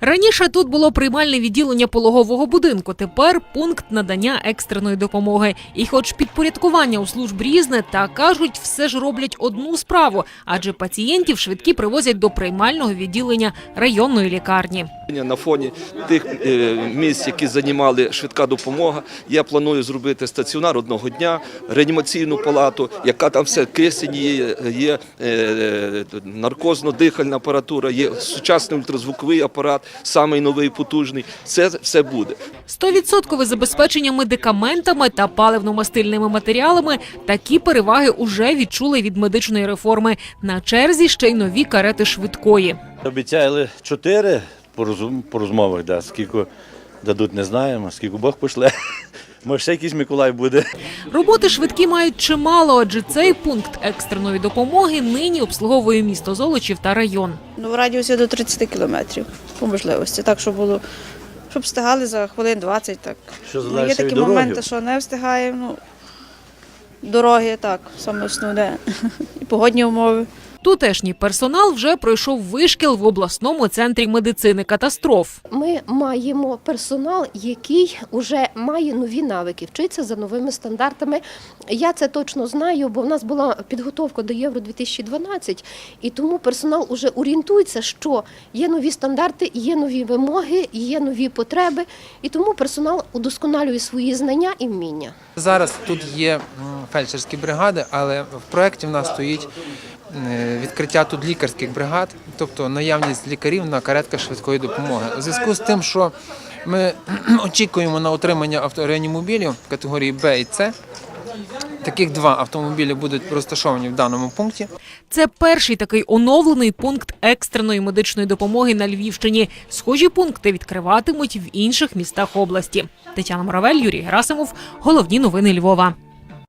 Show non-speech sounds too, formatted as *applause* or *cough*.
Раніше тут було приймальне відділення пологового будинку. Тепер пункт надання екстреної допомоги. І, хоч підпорядкування у служб різне, та кажуть, все ж роблять одну справу, адже пацієнтів швидкі привозять до приймального відділення районної лікарні. На фоні тих е, місць, які займали швидка допомога, я планую зробити стаціонар одного дня, реанімаційну палату, яка там все кисень є, є е, наркозно-дихальна апаратура, є сучасний ультразвуковий апарат, самий новий потужний. Це все буде. Стовідсоткове забезпечення медикаментами та паливно-мастильними матеріалами такі переваги уже відчули від медичної реформи. На черзі ще й нові карети швидкої. Обіцяли чотири по, по розмовах, да. скільки дадуть, не знаємо, скільки Бог пошле. *laughs* Може, ще якийсь Миколай буде. Роботи швидкі мають чимало, адже цей пункт екстреної допомоги нині обслуговує місто Золочів та район. Ну, в радіусі до 30 кілометрів по можливості. Так, щоб було, щоб встигали за хвилин 20. Так. Що Ну, є такі дороги. моменти, що не встигаємо. Ну, дороги, так, саме основне. *laughs* І погодні умови. Тутешній персонал вже пройшов вишкіл в обласному центрі медицини катастроф. Ми маємо персонал, який вже має нові навики, вчиться за новими стандартами. Я це точно знаю, бо в нас була підготовка до Євро 2012, і тому персонал вже орієнтується, що є нові стандарти, є нові вимоги, є нові потреби, і тому персонал удосконалює свої знання і вміння. Зараз тут є фельдшерські бригади, але в проєкті в нас стоїть відкриття тут лікарських бригад, тобто наявність лікарів на каретках швидкої допомоги. У зв'язку з тим, що ми *clears throat* очікуємо на отримання автореанімобілів категорії Б і С. Таких два автомобілі будуть розташовані в даному пункті. Це перший такий оновлений пункт екстреної медичної допомоги на Львівщині. Схожі пункти відкриватимуть в інших містах області. Тетяна Моравель, Юрій Герасимов. Головні новини Львова.